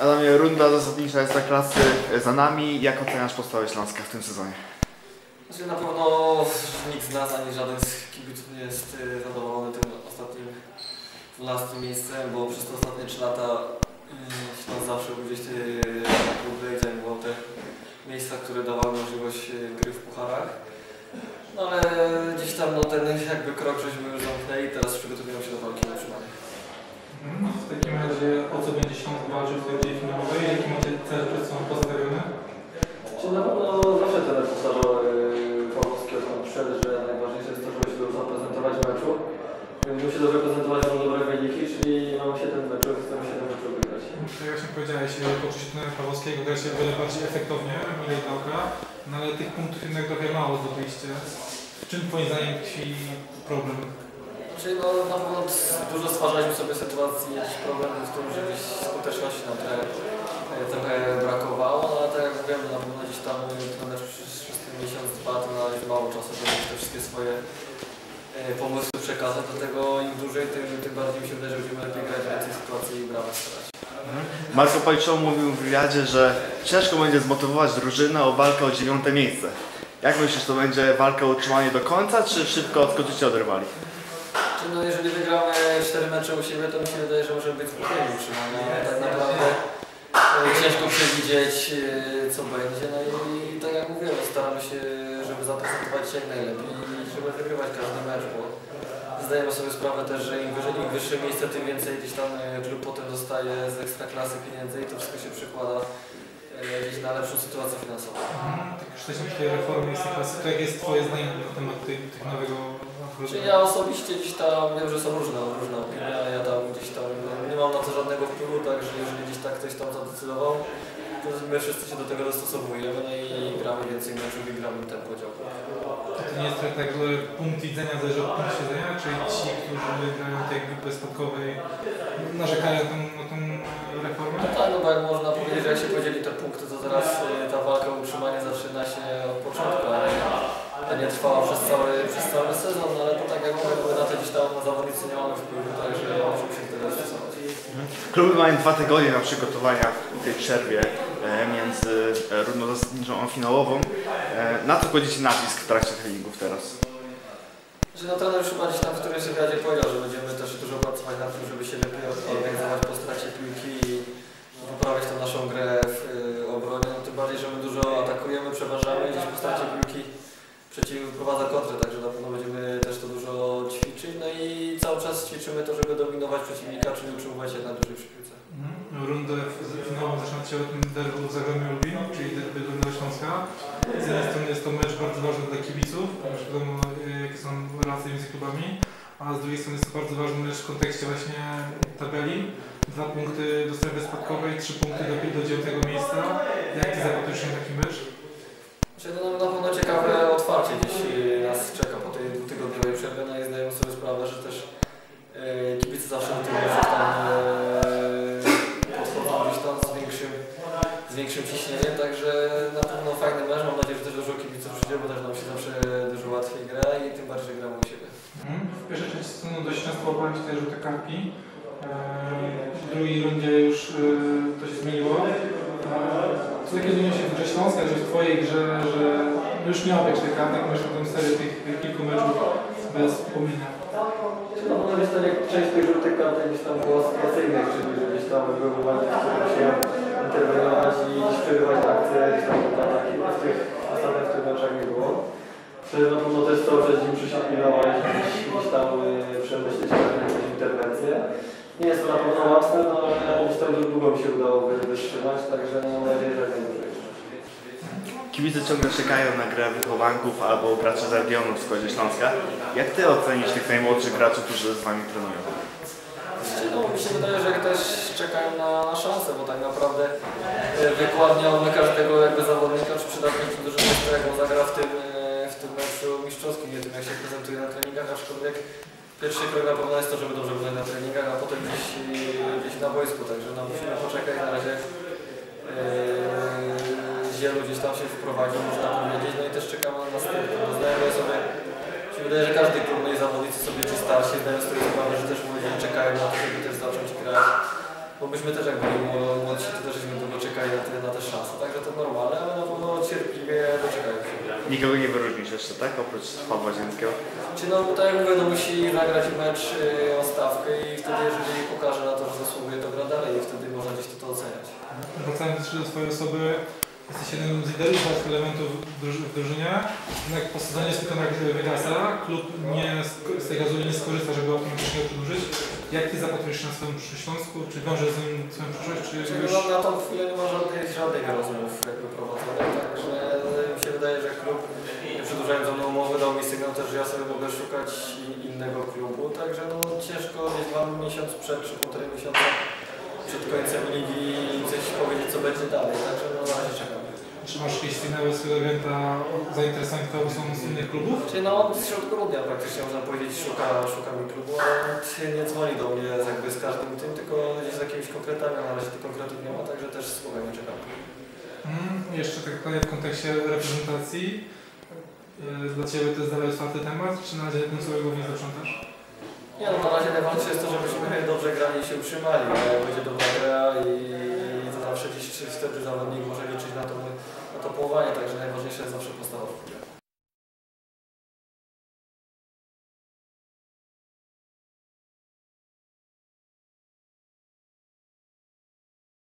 Adamie, runda zasadnicza jest ta klasy za nami. Jak oceniasz postawę Śląska w tym sezonie? Znaczy na pewno nikt z nas, ani żaden z kibiców nie jest y, zadowolony tym ostatnim 12 miejscem, bo przez te ostatnie 3 lata y, Śląsk zawsze był gdzieś y, na próby zajmował te miejsca, które dawały możliwość gry w pucharach. No ale gdzieś tam no, ten jakby krok żeśmy już zamknęli, teraz przygotowujemy się do walki na. W takim razie o co będzie Śląsk walczył w tej rundzie finałowej? Jaki macie cel przed sobą postawiony? Czy na pewno zawsze ten powtarzał yy, Pawłowski o przed, że najważniejsze jest to, żeby się dobrze zaprezentować w meczu. Musimy się dobrze prezentować, mamy dobre wyniki, czyli mamy się ten mecz, chcemy się ten mecz wygrać. Tak jak właśnie powiedziałeś, poczucie trenera Pawłowskiego gra się wiele bardziej efektownie, milej to gra, no ale tych punktów jednak trochę mało zdobyliście. W czym twoim zdaniem tkwi problem? Znaczy no na pewno dużo stwarzaliśmy sobie sytuacji, jakiś problem tym, że gdzieś skuteczności nam trochę, e, trochę brakowało, no ale tak jak mówiłem, na pewno gdzieś tam trener przez, ten miesiąc, dwa, to na mało czasu, żeby te wszystkie swoje e, pomysły przekazać, dlatego im dłużej, tym, tym bardziej mi się wydaje, że będziemy lepiej grać, więcej sytuacji i brawa starać. Marco Pajczoł mówił w wywiadzie, że ciężko będzie zmotywować drużynę o walkę o dziewiąte miejsce. Jak myślisz, to będzie walka o utrzymanie do końca, czy szybko odskoczycie od rywali? Czy no jeżeli wygramy 4 mecze u siebie, to mi się wydaje, że możemy być spokojni ale tak naprawdę e, ciężko przewidzieć e, co będzie. No i tak jak mówiłem, staramy się, żeby zaprezentować się jak najlepiej i żeby wygrywać każdy mecz, bo zdajemy sobie sprawę też, że im, wyżej, im wyższe miejsce, tym więcej gdzieś tam e, klub potem dostaje z ekstraklasy pieniędzy i to wszystko się przekłada gdzieś na lepszą sytuację finansową. Mhm. Tak przy tej reformie z tej klasy, to jak jest twoje zdanie na temat tej, tych nowego Czyli ja osobiście gdzieś tam wiem, że są różne, różne opinie, ja tam gdzieś tam nie mam na to żadnego wpływu, także jeżeli gdzieś tak ktoś tam zadecydował, my wszyscy się do tego dostosowujemy no i gramy więcej meczów i gramy ten podział. To nie jest tak, tak, że punkt widzenia zależy od punktu widzenia, czyli ci, którzy grają w tej grupy spadkowej narzekają na tą, na tą reformę? No tak, no bo jak można powiedzieć, że jak się podzieli te punkty, to teraz y, ta walka o utrzymanie zaczyna się od początku, ale to nie trwała przez cały, przez cały sezon, no ale to tak jak mówię, na to gdzieś tam zawodnicy nie mamy wpływu, także musimy się tyle stosować. Kluby mają dwa tygodnie na przygotowania w tej przerwie między e, rundą zasadniczą a finałową. E, Na co kładziecie nacisk w trakcie treningów teraz? Że no trener już gdzieś tam w którymś wywiadzie powiedział, że będziemy też dużo pracować nad tym, żeby się lepiej organizować po stracie piłki i poprawiać tą naszą grę w y, obronie. No tym bardziej, że my dużo atakujemy, przeważamy i gdzieś po stracie piłki przeciwnik wyprowadza kontrę, także na pewno będziemy też to dużo ćwiczyć. No i cały czas ćwiczymy to, żeby dominować przeciwnika, czyli utrzymywać się na dużej przy piłce. Mhm. Rundę finałową zaczyna się od derby z Zagłębiem Lubin, czyli derby Dolnego Śląska. Z jednej strony jest to mecz bardzo ważny dla kibiców, już wiadomo y, jakie są relacje między klubami, a z drugiej strony jest to bardzo ważny mecz w kontekście właśnie tabeli. Dwa punkty do strefy spadkowej, trzy punkty do, do dziewiątego miejsca. Jak Ty zapatrujesz na taki zawsze do tych tam gdzieś tam z większym, z większym ciśnieniem, także na pewno fajny mecz, mam nadzieję, że też dużo kibiców przyjdzie, bo też nam się zawsze dużo łatwiej gra i tym bardziej że gramy u siebie. Mhm. W pierwszej części sezonu dość często łapałem Ci te żółte kartki. Eee, W drugiej rundzie już e, to się zmieniło. Eee, Co takiego zmieniło się w grze Śląska, czy w Twojej grze, że już nie ma tych kartek, masz tą serię tych kilku meczów bez pomina. Czy na pewno gdzieś tam jak część tych żółtych kartek gdzieś tam było sytuacyjnych, czyli że gdzieś tam były momenty, w których musiałem interweniować i przerywać akcję, gdzieś tam te ataki, w tych ostatnich tych meczach nie było. Czy na pewno też cały czas muszę się pilnować, gdzieś, gdzieś tam y, przemyśleć jakieś interwencje. Nie jest to na pewno łatwe, no ale gdzieś tam długo mi się udało wy- wytrzymać, także mam nadzieję, że nie dłużej. Kibice ciągle czekają na grę wychowanków albo graczy z regionu w składzie Śląska. Jak Ty ocenisz tych najmłodszych graczy, którzy z Wami trenują? No, mi się wydaje, że też czekają na, szansę, bo tak naprawdę e, wykładnia od każdego jakby zawodnika czy przydatnika jak on zagra w tym, e, w tym meczu mistrzowskim, nie tym jak się prezentuje na treningach, aczkolwiek pierwszy krok na pewno jest to, żeby dobrze wyglądać na treningach, a potem gdzieś, e, gdzieś na boisku, także no, musimy poczekać na razie. E, wielu gdzieś tam się wprowadził, można powiedzieć, no i też czekamy na następne. No, zdajemy sobie, się wydaje, że każdy klub, no i zawodnicy sobie ci starsi zdają sobie sprawę, że też młodzi czekają na to, żeby też zacząć grać. Bo myśmy też jak byli mło- młodsi to też żeśmy długo czekali na te, na te szanse, także to normalne, ale na pewno cierpliwie doczekają się. Nikogo nie wyróżnisz jeszcze, tak? Oprócz Pawła Ziemskiego. Czy no tak jak mówię, no musi zagrać mecz y, o stawkę i wtedy jeżeli pokaże na to, że zasługuje, to gra dalej i wtedy można gdzieś to, to oceniać. Wracając jeszcze do Twojej osoby, jesteś jednym z liderów elementów w druży- w drużynie. Jednak po sezonie Spytonak Vegasa klub nie, z tej klauzuli nie skorzysta, żeby automatycznie przedłużyć. Jak Ty zapatrujesz się na w Śląsku? Czy wiążesz z nim swoją przyszłość, czy Czyli już... no, na tą chwilę nie ma żadnych, żadnych rozmów prowadzonych, także mi się wydaje, że klub przedłużając ze mną umowy dał mi sygnał też, że ja sobie mogę szukać innego klubu, także no ciężko gdzieś mam miesiąc przed, czy półtorej miesiąca przed końcem ligi coś powiedzieć co będzie dalej, także no na razie czekam. Czy masz jakieś agenta o zainteresowań Twoją są z innych klubów? Czyli no środku grudnia praktycznie można powiedzieć szuka, szuka mi klubu, ale nie dzwoni do mnie jakby z każdym tym, tylko gdzieś z jakimiś konkretami, na razie tych konkretów nie ma, także też spokojnie czekam. Mm, jeszcze tak pytanie w kontekście reprezentacji. Yy, Dla Ciebie to jest dalej otwarty temat, czy na razie ten całego nie zaprzątasz? Nie no, na razie najważniejsze jest to, żebyśmy dobrze grali i się utrzymali, będzie dobra gra i, zawsze gdzieś wtedy zawodnik może liczyć na to, na to połowanie, także najważniejsze jest zawsze podstawa.